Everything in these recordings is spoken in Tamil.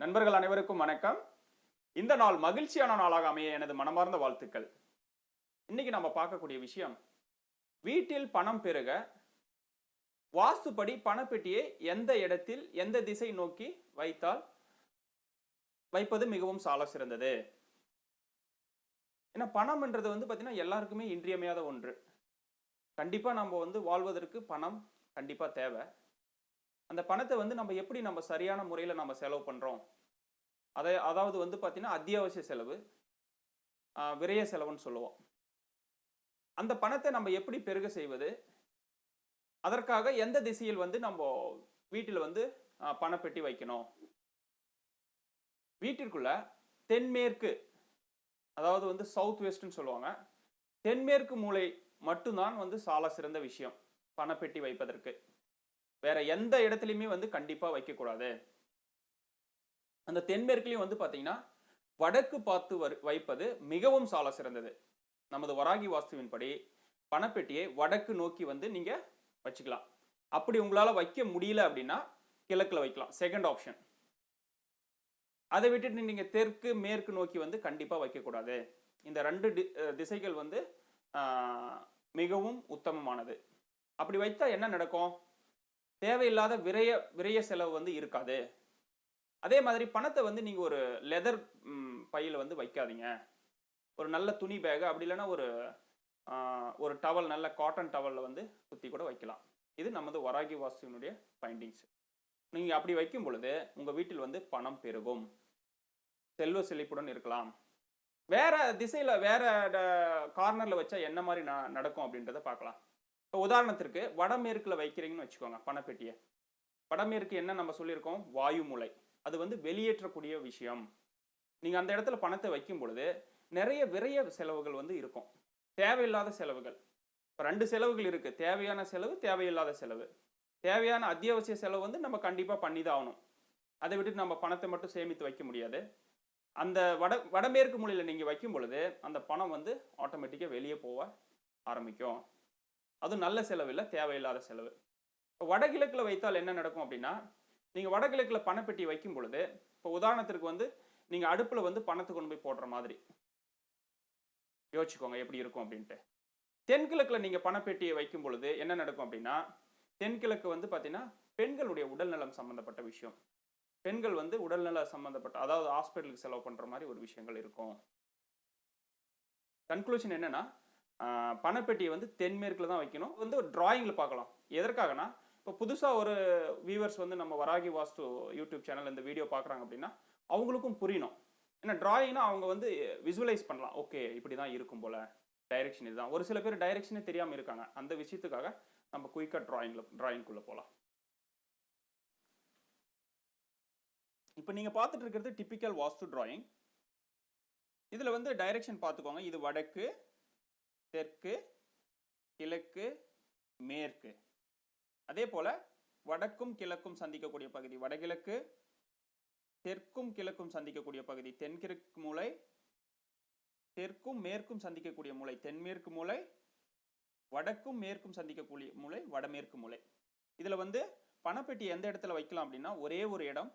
நண்பர்கள் அனைவருக்கும் வணக்கம். இந்த நாள் மகிழ்ச்சியான நாளாக அமைய எனது மனமார்ந்த வாழ்த்துக்கள். இன்னைக்கு நம்ம பார்க்கக்கூடிய விஷயம் வீட்டில் பணம் பெருக வாஸ்துப்படி பணப்பெட்டியை எந்த இடத்தில் எந்த திசை நோக்கி வைத்தால் வைப்பது மிகவும் சால சிறந்தது. ஏன்னா பணம்ன்றது வந்து பார்த்தீங்கன்னா எல்லாருக்குமே இன்றியமையாத ஒன்று. கண்டிப்பாக நம்ம வந்து வாழ்வதற்கு பணம் கண்டிப்பாக தேவை. அந்த பணத்தை வந்து நம்ம எப்படி நம்ம சரியான முறையில் நம்ம செலவு பண்ணுறோம் அதை அதாவது வந்து பார்த்தீங்கன்னா அத்தியாவசிய செலவு விரைய செலவுன்னு சொல்லுவோம். அந்த பணத்தை நம்ம எப்படி பெருக செய்வது? அதற்காக எந்த திசையில் வந்து நம்ம வீட்டில் வந்து பணப்பெட்டி வைக்கணும்? வீட்டிற்குள்ள தென்மேற்கு அதாவது வந்து சவுத் வெஸ்ட்னு சொல்லுவாங்க. தென்மேற்கு மூலை மட்டும்தான் வந்து சால சிறந்த விஷயம் பணப்பெட்டி வைப்பதற்கு. வேற எந்த இடத்துலையுமே வந்து கண்டிப்பா வைக்கக்கூடாது. அந்த தென்மேற்குலையும் வந்து பார்த்தீங்கன்னா வடக்கு பார்த்து வைப்பது மிகவும் சால சிறந்தது. நமது வராகி வாஸ்துவின்படி பணப்பெட்டியை வடக்கு நோக்கி வந்து நீங்க வச்சுக்கலாம். அப்படி உங்களால வைக்க முடியல அப்படின்னா கிழக்குல வைக்கலாம். செகண்ட் ஆப்ஷன் அதை விட்டுட்டு நீங்க தெற்கு மேற்கு நோக்கி வந்து கண்டிப்பா வைக்கக்கூடாது. இந்த ரெண்டு திசைகள் வந்து மிகவும் உத்தமமானது. அப்படி வைத்தா என்ன நடக்கும்? தேவையில்லாத விரைய விரைய செலவு வந்து இருக்காது. அதே மாதிரி பணத்தை வந்து நீங்கள் ஒரு லெதர் பையில் வந்து வைக்காதீங்க. ஒரு நல்ல துணி பேக் அப்படி இல்லைன்னா ஒரு ஒரு டவல் நல்ல காட்டன் டவலில் வந்து சுற்றி கூட வைக்கலாம். இது நமது வராகி வாசியினுடைய ஃபைண்டிங்ஸ் நீங்கள் அப்படி வைக்கும் பொழுது உங்கள் வீட்டில் வந்து பணம் பெருகும். செல்வ செழிப்புடன் இருக்கலாம். வேற திசையில் வேற கார்னரில் வச்சா என்ன மாதிரி ந- நடக்கும் அப்படின்றத பார்க்கலாம். இப்போ உதாரணத்திற்கு வடமேற்கில் வைக்கிறீங்கன்னு வச்சுக்கோங்க பணப்பெட்டியை. வடமேற்கு என்ன நம்ம சொல்லியிருக்கோம்? வாயு மூலை அது வந்து வெளியேற்றக்கூடிய விஷயம். நீங்கள் அந்த இடத்துல பணத்தை வைக்கும் பொழுது நிறைய விரைய செலவுகள் வந்து இருக்கும். தேவையில்லாத செலவுகள். இப்போ ரெண்டு செலவுகள் இருக்குது தேவையான செலவு தேவையில்லாத செலவு. தேவையான அத்தியாவசிய செலவு வந்து நம்ம கண்டிப்பாக பண்ணி தான் ஆகணும். அதை விட்டுட்டு நம்ம பணத்தை மட்டும் சேமித்து வைக்க முடியாது. அந்த வட வடமேற்கு மொழியில் நீங்கள் வைக்கும் பொழுது அந்த பணம் வந்து ஆட்டோமேட்டிக்காக வெளியே போக ஆரம்பிக்கும். அது நல்ல செலவு இல்லை தேவையில்லாத செலவு. இப்போ வடகிழக்கில் வைத்தால் என்ன நடக்கும் அப்படின்னா நீங்கள் வடகிழக்கில் பணப்பெட்டி வைக்கும் பொழுது இப்போ உதாரணத்திற்கு வந்து நீங்கள் அடுப்பில் வந்து பணத்தை கொண்டு போய் போடுற மாதிரி. யோசிச்சுக்கோங்க எப்படி இருக்கும் அப்படின்ட்டு. தென்கிழக்கில் நீங்கள் பணப்பெட்டியை வைக்கும் பொழுது என்ன நடக்கும் அப்படின்னா தென்கிழக்கு வந்து பார்த்தீங்கன்னா பெண்களுடைய உடல்நலம் சம்மந்தப்பட்ட விஷயம். பெண்கள் வந்து உடல்நல சம்மந்தப்பட்ட அதாவது ஹாஸ்பிட்டலுக்கு செலவு பண்ணுற மாதிரி ஒரு விஷயங்கள் இருக்கும். கன்க்ளூஷன் என்னன்னா பணப்பெட்டியை வந்து தென்மேற்கில் தான் வைக்கணும். வந்து ஒரு பார்க்கலாம். எதற்காகனா இப்போ புதுசாக ஒரு வியூவர்ஸ் வந்து நம்ம வராகி வாஸ்து யூடியூப் சேனல் இந்த வீடியோ பார்க்குறாங்க அப்படின்னா அவங்களுக்கும் புரியணும். ஏன்னா டிராயிங்னா அவங்க வந்து விசுவலைஸ் பண்ணலாம். ஓகே இப்படி தான் இருக்கும் போல். டைரெக்ஷன் இதுதான். ஒரு சில பேர் டைரெக்ஷனே தெரியாமல் இருக்காங்க. அந்த விஷயத்துக்காக நம்ம குயிக்காக ட்ராயிங்கில் டிராயிங்குள்ள போகலாம் இப்போ நீங்கள் பார்த்துட்டு இருக்கிறது டிபிக்கல் வாஸ்து டிராயிங் இதில் வந்து டைரெக்ஷன் பார்த்துக்கோங்க. இது வடக்கு தெற்கு கிழக்கு மேற்கு. அதே போல வடக்கும் கிழக்கும் சந்திக்கக்கூடிய பகுதி வடகிழக்கு தெற்கும் கிழக்கும் சந்திக்கக்கூடிய பகுதி தென்கிழக்கு மூலை தெற்கும் மேற்கும் சந்திக்கக்கூடிய மூலை தென்மேற்கு மூலை வடக்கும் மேற்கும் சந்திக்கக்கூடிய மூலை வடமேற்கு மூலை. இதில் வந்து பணப்பெட்டி எந்த இடத்துல வைக்கலாம் அப்படின்னா ஒரே ஒரு இடம்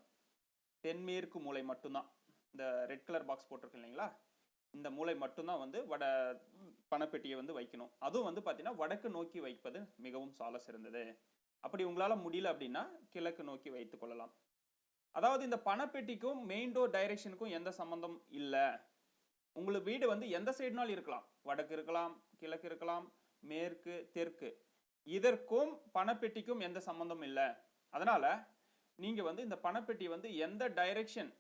தென்மேற்கு மூலை மட்டும்தான். இந்த ரெட் கலர் பாக்ஸ் போட்டிருக்கு இல்லைங்களா? இந்த மூளை மட்டும்தான் வந்து வட பணப்பெட்டியை வந்து வைக்கணும். அதுவும் வந்து பார்த்தீங்கன்னா வடக்கு நோக்கி வைப்பது மிகவும் சால சிறந்தது. அப்படி உங்களால் முடியல அப்படின்னா கிழக்கு நோக்கி வைத்து கொள்ளலாம். அதாவது இந்த பணப்பெட்டிக்கும் மெயின் டோர் டைரெக்ஷனுக்கும் எந்த சம்மந்தம் இல்லை. உங்களுக்கு வீடு வந்து எந்த சைடுனாலும் இருக்கலாம். வடக்கு இருக்கலாம் கிழக்கு இருக்கலாம் மேற்கு தெற்கு. இதற்கும் பணப்பெட்டிக்கும் எந்த சம்மந்தம் இல்லை. அதனால் நீங்கள் வந்து இந்த பணப்பெட்டி வந்து எந்த டைரெக்ஷன்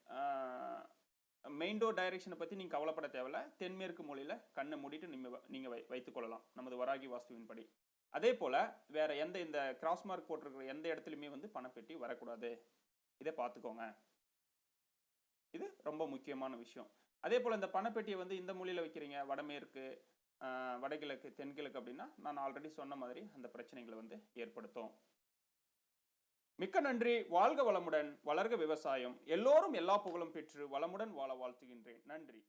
மெயின் டோர் டைரக்ஷனை பற்றி நீங்கள் கவலைப்பட தேவையில்ல. தென்மேற்கு மூலையில கண்ணை மூடிட்டு நீங்கள் வ- வை- வைத்துக்கொள்ளலாம் நமது வராகி வாஸ்துவின் படி. அதே போல் வேறு எந்த இந்த கிராஸ் மார்க் போட்டிருக்கிற எந்த இடத்துலையுமே வந்து பணப்பெட்டி வரக்கூடாது. இதை பார்த்துக்கோங்க. இது ரொம்ப முக்கியமான விஷயம். அதே போல் இந்த பணப்பெட்டியை வந்து இந்த மொழியில் வைக்கிறீங்க. வடமேற்கு வடகிழக்கு தென்கிழக்கு அப்படின்னா நான் ஆல்ரெடி சொன்ன மாதிரி அந்த பிரச்சனைகளை வந்து ஏற்படுத்தும். மிக்க நன்றி. வாழ்க வளமுடன். வளர்க விவசாயம். எல்லோரும் எல்லா புகழும் பெற்று வளமுடன் வாழ வாழ்த்துகின்றேன். நன்றி.